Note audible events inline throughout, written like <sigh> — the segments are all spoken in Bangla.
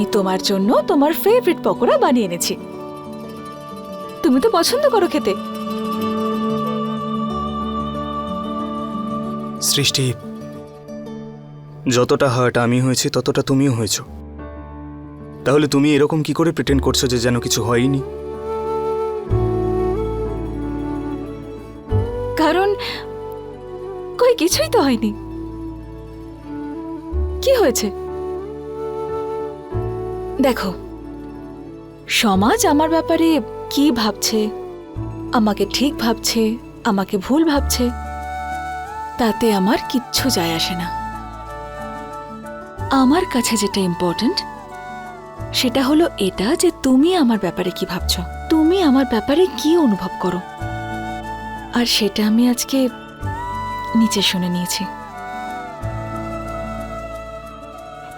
আমি তোমার জন্য তোমার ফেভারিট পকোড়া বানিয়ে এনেছি। তুমি তো পছন্দ করো খেতে। সৃষ্টি যতটা হার্ট আমি হয়েছি ততটা তুমিও হয়েছ। তাহলে তুমি এরকম কি করে প্রিটেন্ড করছ যে যেন কিছু হয়নি? কারণ কই কিছুই তো হয়নি। কি হয়েছে? দেখো, সমাজ আমার ব্যাপারে কি ভাবছে, আমাকে ঠিক ভাবছে, আমাকে ভুল ভাবছে, তাতে আমার কিচ্ছু যায় আসে না। আমার কাছে যেটা ইম্পর্ট্যান্ট সেটা হলো এটা যে তুমি আমার ব্যাপারে কি ভাবছ, তুমি আমার ব্যাপারে কি অনুভব করো। আর সেটা আমি আজকে নিচে শুনে নিয়েছি।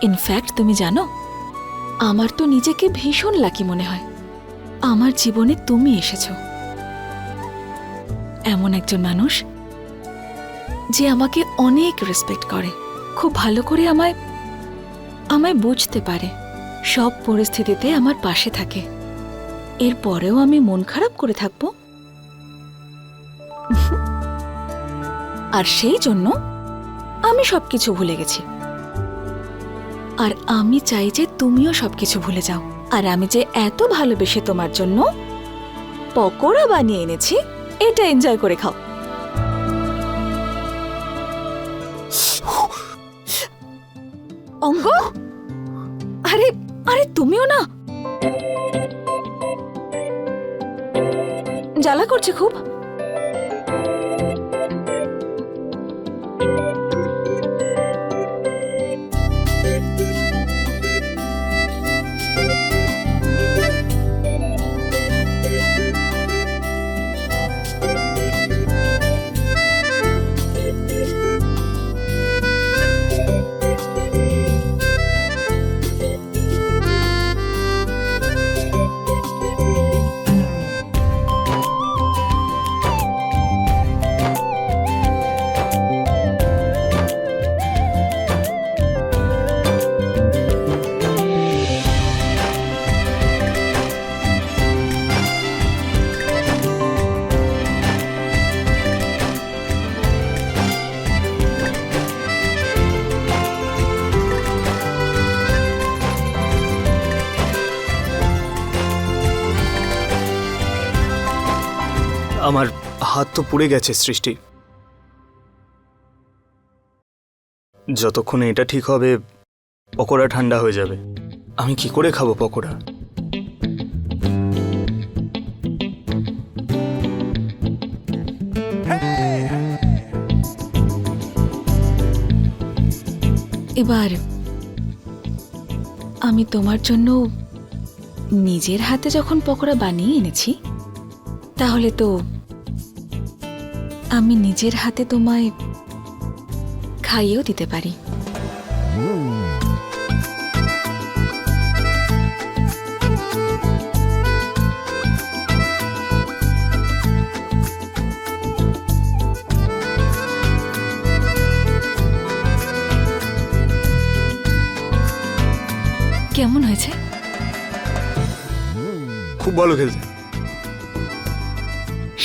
ইনফ্যাক্ট তুমি জানো আমার তো নিজেকে ভীষণ লাকি মনে হয়। আমার জীবনে তুমি এসেছ। এমন একজন মানুষ যে আমাকে অনেক রেসপেক্ট করে। খুব ভালো করে আমায় আমায় বুঝতে পারে। সব পরিস্থিতিতে আমার পাশে থাকে। এরপরেও আমি মন খারাপ করে থাকব? <laughs> আর সেই জন্য আমি সবকিছু ভুলে গেছি। আর আমি চাই যে তুমিও সবকিছু ভুলে যাও। আর আমি যে এত ভালোবেসে তোমার জন্য পকোড়া বানিয়ে এনেছি, এটা এনজয় করে খাও। অঙ্গ? আরে আরে তুমিও না। জ্বালা করছে খুব। আমার হাত তো পুড়ে গেছে সৃষ্টি। যতক্ষণে এটা ঠিক হবে, পকোড়া ঠান্ডা হয়ে যাবে। আমি কি করে খাব পকোড়া? এবার আমি তোমার জন্য নিজের হাতে যখন পকোড়া বানিয়ে এনেছি, তাহলে তো আমি নিজের হাতে তোমায় খাইয়েও দিতে পারি। কেমন হয়েছে? খুব ভালো খেলতে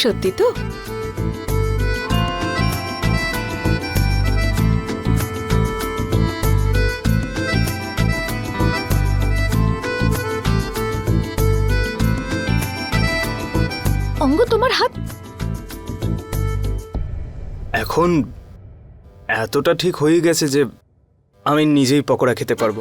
সত্যি তো? তোমার হাত? এখন এতটা ঠিক হয়ে গেছে যে আমি নিজেই পকোড়া খেতে পারব।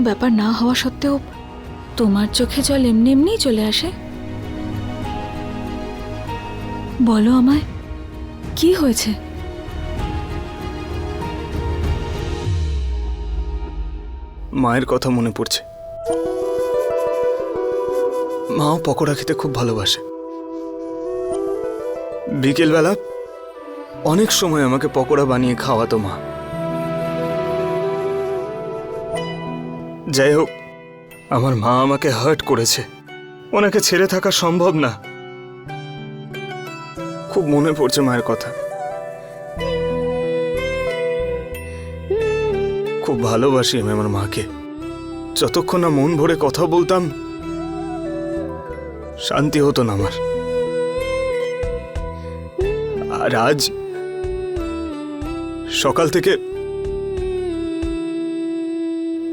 কোনো ব্যাপার না হওয়া সত্ত্বেও তোমার চোখে জল এমনি এমনিই চলে আসে? বলো আমায়, কি হয়েছে? মায়ের কথা মনে পড়ছে। মাও পকোড়া খেতে খুব ভালোবাসে। বিকেলবেলা অনেক সময় আমাকে পকোড়া বানিয়ে খাওয়াতো মা। যাই হোক, আমার মা আমাকে হার্ট করেছে। ওনাকে ছেড়ে থাকা সম্ভব না। খুব মনে পড়ছে মায়ের কথা। খুব ভালোবাসি আমি আমার মাকে। যতক্ষণ না মন ভরে কথা বলতাম, শান্তি হতো না আমার। আর আজ সকাল থেকে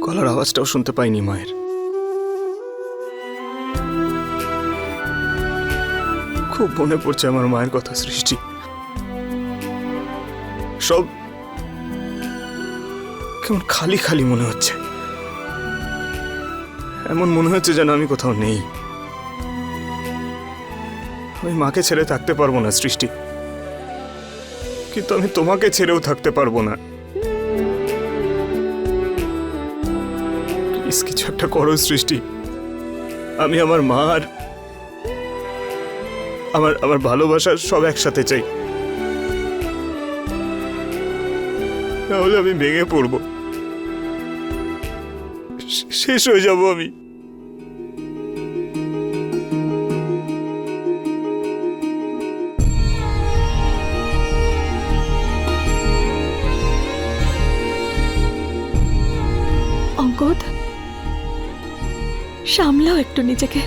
গলার আওয়াজটাও শুনতে পাইনি মায়ের। খুব মনে পড়ছে আমার মায়ের কথা, সৃষ্টি। সব কেমন খালি খালি মনে হচ্ছে। এমন মনে হচ্ছে যেন আমি কোথাও নেই। আমি মাকে ছেড়ে থাকতে পারব না, সৃষ্টি। কিন্তু আমি তোমাকে ছেড়েও থাকতে পারব না। প্লিজ, কিছু একটা করো সৃষ্টি। আমি আমার মা আর আমার আমার ভালোবাসা সব একসাথে চাই। তাহলে আমি ভেঙে পড়ব। শেষ হয়ে যাব আমি। একটু নিজেকে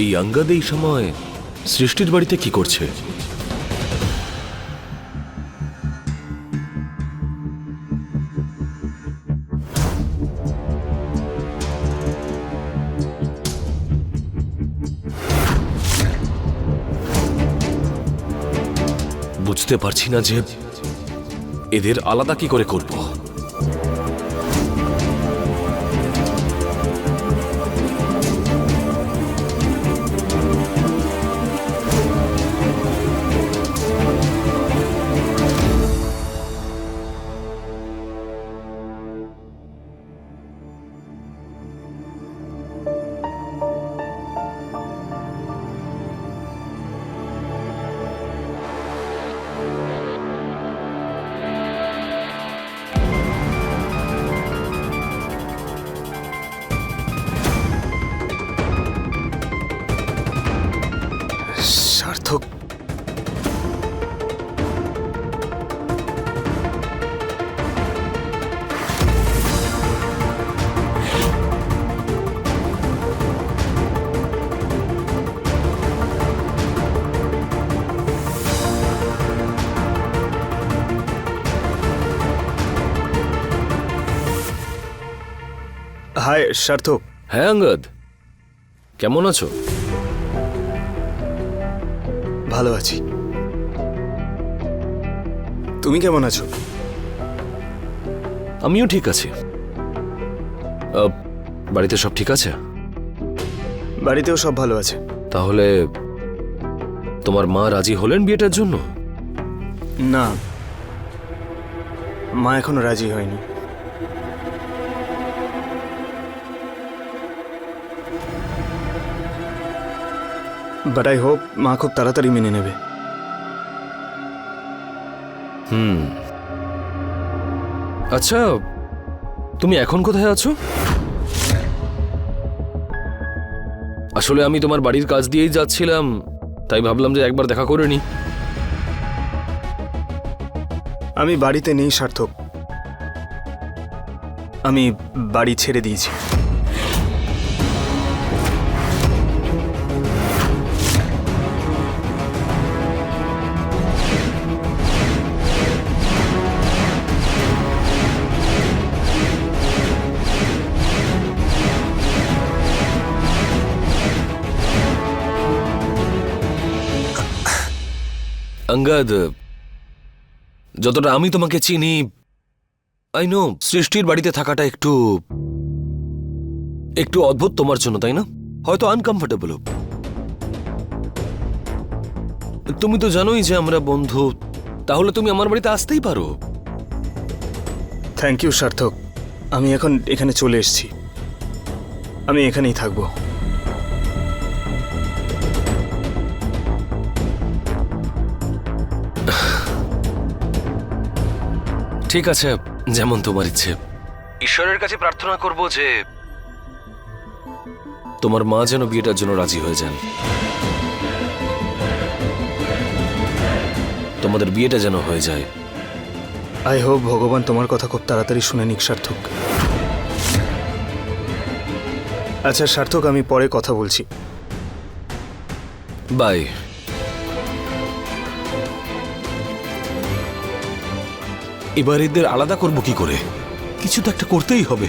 এই আঙ্গাদ এই সময় সৃষ্টির বাড়িতে কি করছে? বুঝতে পারছি না যে এদের আলাদা কি করে করব। সার্থক। হ্যাঁ আঙ্গাদ। কেমন আছো? ভালো আছি। তুমি কেমন আছো? আমিও ঠিক আছি। আহ, বাড়িতে সব ঠিক আছে? বাড়িতেও সব ভালো আছে। তাহলে তোমার মা রাজি হলেন বিয়েটার জন্য? না মা এখনও রাজি হয়নি। বাট আই হোপ মা খুব তাড়াতাড়ি মেনে নেবে। হুম। আচ্ছা তুমি এখন কোথায় আছো? আসলে আমি তোমার বাড়ির কাজ দিয়েই যাচ্ছিলাম তাই ভাবলাম যে একবার দেখা করে নি। আমি বাড়িতে নেই সার্থক। আমি বাড়ি ছেড়ে দিয়েছি। অঙ্গদ যতটা আমি তোমাকে চিনি আই নো সৃষ্টির বাড়িতে থাকাটা একটু একটু অদ্ভুত তোমার জন্য, তাই না? হয়তো আনকমফোর্টেবল তুমি তো জানোই যে আমরা বন্ধু, তাহলে তুমি আমার বাড়িতে আসতেই পারো। থ্যাংক ইউ সার্থক। আমি এখন এখানে চলে এসেছি। আমি এখানেই থাকব। ঠিক আছে যেমন তোমার ইচ্ছে। ঈশ্বরের কাছে প্রার্থনা করব যে তোমার মা যেন বিয়েটার জন্য রাজি হয়ে যান। তোমাদের বিয়েটা যেন হয়ে যায়। আই হোপ ভগবান তোমার কথা খুব তাড়াতাড়ি শুনে নিক সার্থক। আচ্ছা সার্থক আমি পরে কথা বলছি। বাই। এবার এদের আলাদা করব কি করে? কিছু তো একটা করতেই হবে।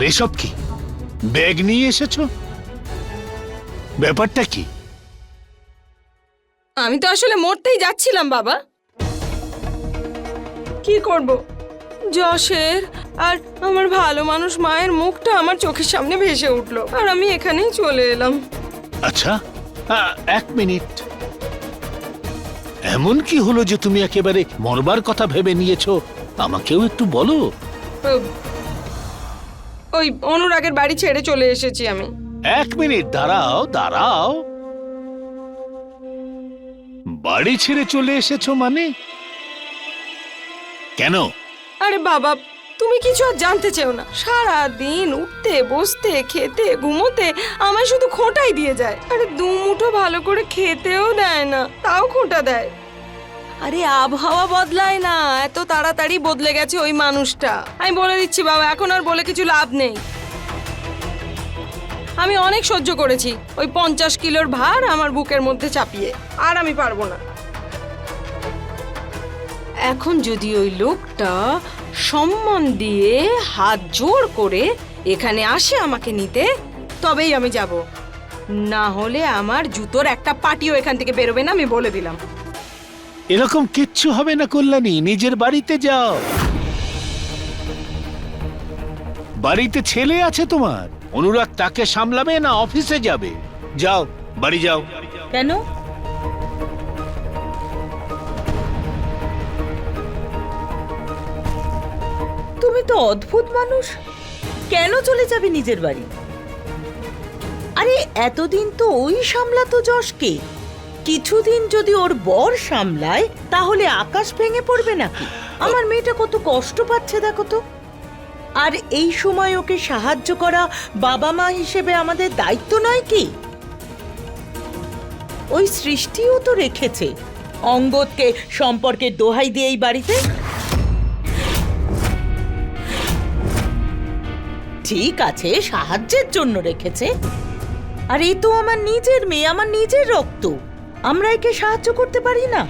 আর এসব কি? ব্যাগ নিয়ে এসেছ? ব্যাপারটা কি? আমি তো আসলে মরতেই যাচ্ছিলাম বাবা। কি করব? যশের আর আমার ভালো মানুষ মায়ের মুখটা আমার চোখের সামনে ভেসে উঠল আর আমি এখানেই চলে এলাম। আচ্ছা এক মিনিট। এমন কি হলো যে তুমি একেবারে মরবার কথা ভেবে নিয়েছো? আমাকেও একটু বলো। ওই অনুরাগের বাড়ি ছেড়ে চলে এসেছি আমি। এক মিনিট দাঁড়াও দাঁড়াও। বাড়ি ছেড়ে চলে এসেছ মানে? কেন? আরে বাবা তুমি কিছু আর জানতে চেও না। সারা দিন উঠতে বসতে খেতে ঘুমোতে আমায় শুধু খোঁটাই দিয়ে যায়। আরে দু মুঠো ভালো করে খেতেও দেয় না তাও খোঁটা দেয়। আরে, আবহাওয়া বদলায় না। এত তাড়াতাড়ি বদলে গেছে ওই মানুষটা। আমি বলে দিচ্ছি বাবা, এখন আর বলে কিছু লাভ নেই। আমি অনেক সহ্য করেছি, ওই পঞ্চাশ কিলোর ভার আমার বুকের মধ্যে চাপিয়ে। আর আমি পারব না। এখন যদি ওই লোকটা সম্মান দিয়ে হাত জোর করে এখানে আসে আমাকে নিতে, তবেই আমি যাব। না হলে আমার জুতোর একটা পাটিও এখান থেকে বেরোবে না, আমি বলে দিলাম। এরকম কিচ্ছু হবে না কল্যাণী, নিজের বাড়িতে যাও। বাড়িতে ছেলে আছে তোমার। অনুরাগ তাকে সামলাবে না অফিসে যাবে। যাও, বাড়ি যাও। কেন? তুমি তো অদ্ভুত মানুষ। কেন চলে যাবে নিজের বাড়ি? আরে, এতদিন তো ওই সামলাতো যশকে কিছুদিন যদি ওর বর সামলায়, তাহলে আকাশ ভেঙে পড়বে নাকি? আমার মেয়েটা কত কষ্ট পাচ্ছে, দেখো তো। আর এই সময় ওকে সাহায্য করা বাবা মা হিসেবে আমাদের দায়িত্ব নয় কি? ওই সৃষ্টিও তো রেখেছে। অঙ্গদকে সম্পর্কে দোহাই দিয়ে এই বাড়িতে। ঠিক আছে, সাহায্যের জন্য রেখেছে। আর এ তো আমার নিজের মেয়ে, আমার নিজের রক্ত। আমরা একে সাহায্য করতে পারি না।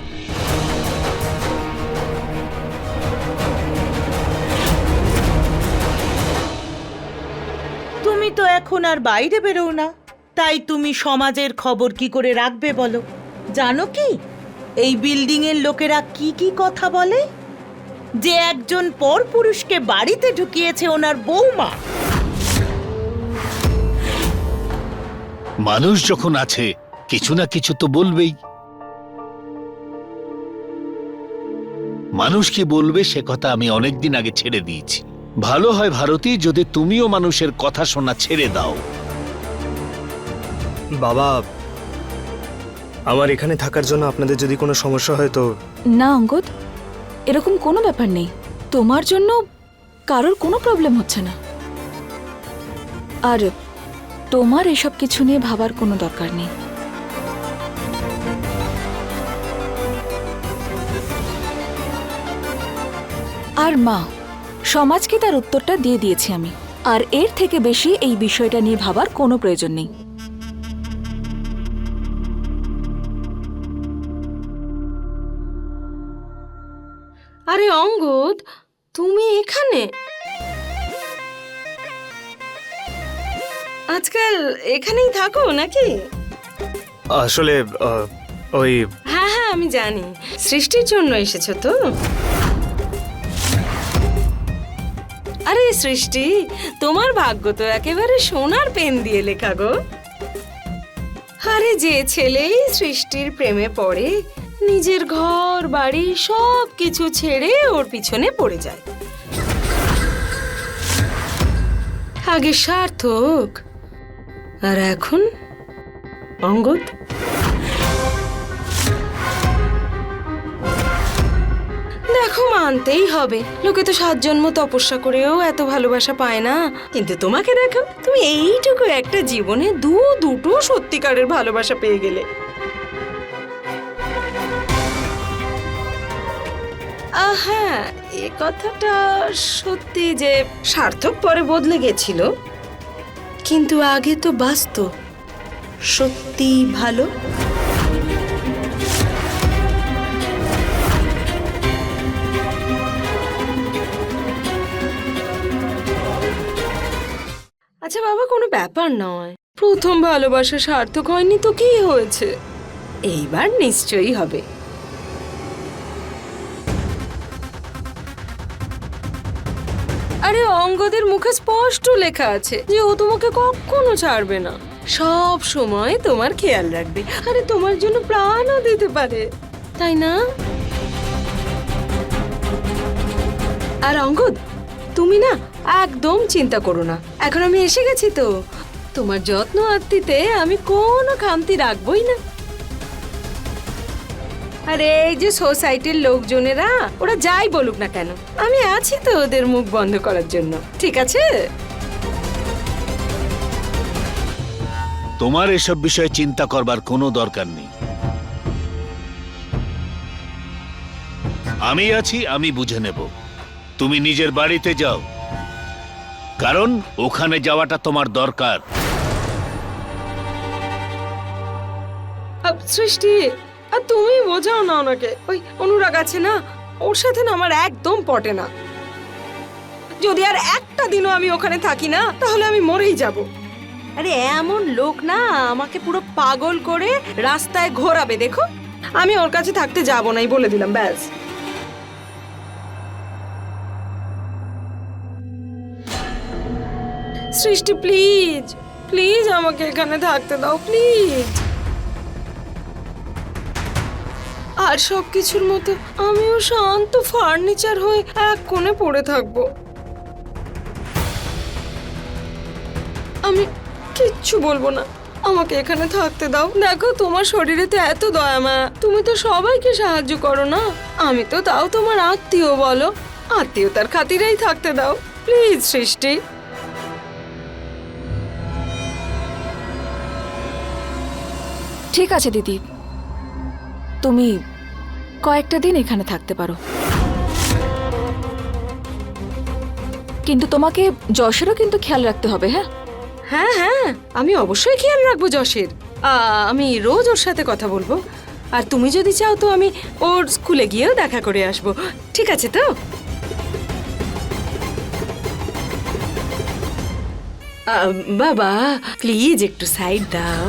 তুমি তো এখন আর বাইরে বেরো না। তাই তুমি সমাজের খবর কি করে রাখবে বলো? জানো কি? এই বিল্ডিং এর লোকেরা কি কি কথা বলে? যে একজন পরপুরুষকে বাড়িতে ঢুকিয়েছে ওনার বৌমা। মানুষ যখন আছে কিছু না কিছু তো বলবেই। মানুষ কি বলবে সে কথা আমি অনেকদিন আগে ছেড়ে দিয়েছি। ভালো হয় ভারতী যদি তুমিও মানুষের কথা শোনা ছেড়ে দাও। বাবা আমার এখানে থাকার জন্য আপনাদের যদি কোনো সমস্যা হয় তো না অঙ্গদ এরকম কোনো ব্যাপার নেই। তোমার জন্য কারোর কোনো প্রবলেম হচ্ছে না। আর তোমার এসব কিছু নিয়ে ভাবার কোনো দরকার নেই। আর মা সমাজকে তার উত্তরটা দিয়ে দিয়েছি আমি। আর এর থেকে বেশি এই বিষয়টা নিয়ে ভাবার কোনো প্রয়োজন নেই। আরে অঙ্গদ তুমি এখানে? আজকাল এখানেই থাকো নাকি? আসলে ওই হ্যাঁ হ্যাঁ আমি জানি। সৃষ্টির জন্য এসেছ তো? আরে সৃষ্টি, তোমার ভাগ্য তো একেবারে সোনার পেন দিয়ে লেখা গো। আরে যে ছেলেই সৃষ্টির প্রেমে পড়ে, নিজের ঘর, বাড়ি সব কিছু ছেড়ে ওর পিছনে পড়ে যায়। আগে সার্থক, আর এখন অঙ্গদ। দেখো মানতেই হবে। লোকে তো সাত জন্ম তপস্যা করেও এত ভালোবাসা পায় না। কিন্তু তোমাকে দেখো, তুমি এইটুকু একটা জীবনে দু, দুটো সত্যিকারের ভালোবাসা পেয়ে গেলে। হ্যাঁ এ কথাটা সত্যি যে সার্থক পরে বদলে গেছিল। কিন্তু আগে তো বাস্তব সত্যি ভালো। আচ্ছা বাবা, কোনো ব্যাপার নয়। প্রথম ভালোবাসা সার্থক হয়নি তো কি হয়েছে? এইবার নিশ্চয়ই হবে। আরে, অঙ্গদের মুখে স্পষ্ট লেখা আছে যে ও তোমাকে কখনো ছাড়বে না। সব সময় তোমার খেয়াল রাখবে। আরে, তোমার জন্য প্রাণও দিতে পারে। তাই না? আর অঙ্গদ, তুমি না একদম চিন্তা করো না। এখন আমি এসে গেছি তো। তোমার যত্ন আত্মিতে আমি কোনো খামতি রাখবই না। আরে, এই যে সোসাইটির লোকজনেরা, ওরা যাই বলুক না কেন। আমি আছি তো ওদের মুখ বন্ধ করার জন্য। ঠিক আছে? তোমার এসব বিষয়ে চিন্তা করবার কোনো দরকার নেই। আমি আছি, আমি বুঝে নেব। তুমি নিজের বাড়িতে যাও। কারণ ওখানে যাওয়াটা তোমার দরকার। সৃষ্টি, আর তুমি বোঝাও না ওনাকে। ওই অনুরাগ আছে না? ওর সাথে না আমার একদম পটে না। যদি আর একটা দিনও আমি ওখানে থাকি না, তাহলে আমি মরেই যাব। আরে এমন লোক না আমাকে পুরো পাগল করে রাস্তায় ঘোরাবে, দেখো। আমি ওর কাছে থাকতে যাব নাই বলে দিলাম, ব্যাস। সৃষ্টি, প্লিজ প্লিজ আমাকে এখানে থাকতে দাও, প্লিজ। আর সব কিছুর মতো আমিও শান্ত ফার্নিচার হয়ে এক কোণে পড়ে থাকব। আমি কিচ্ছু বলব না। আমাকে এখানে থাকতে দাও। দেখো, তোমার শরীরে তো এত দয়া মায়া তুমি তো সবাইকে সাহায্য করো না? আমি তো তাও তোমার আত্মীয় বলো। আত্মীয়তার খাতিরেই থাকতে দাও। প্লিজ, সৃষ্টি। ঠিক আছে, দিদি। তুমি কয়েকটা দিন এখানে থাকতে পারো। কিন্তু তোমাকে যশেরও কিন্তু খেয়াল রাখতে হবে হ্যাঁ? হ্যাঁ হ্যাঁ আমি অবশ্যই খেয়াল রাখব যশের। আমি রোজ ওর সাথে কথা বলব। আর তুমি যদি চাও তো আমি ওর স্কুলে গিয়েও দেখা করে আসব। ঠিক আছে তো? বাবা, প্লিজ একটু সাইড দাও।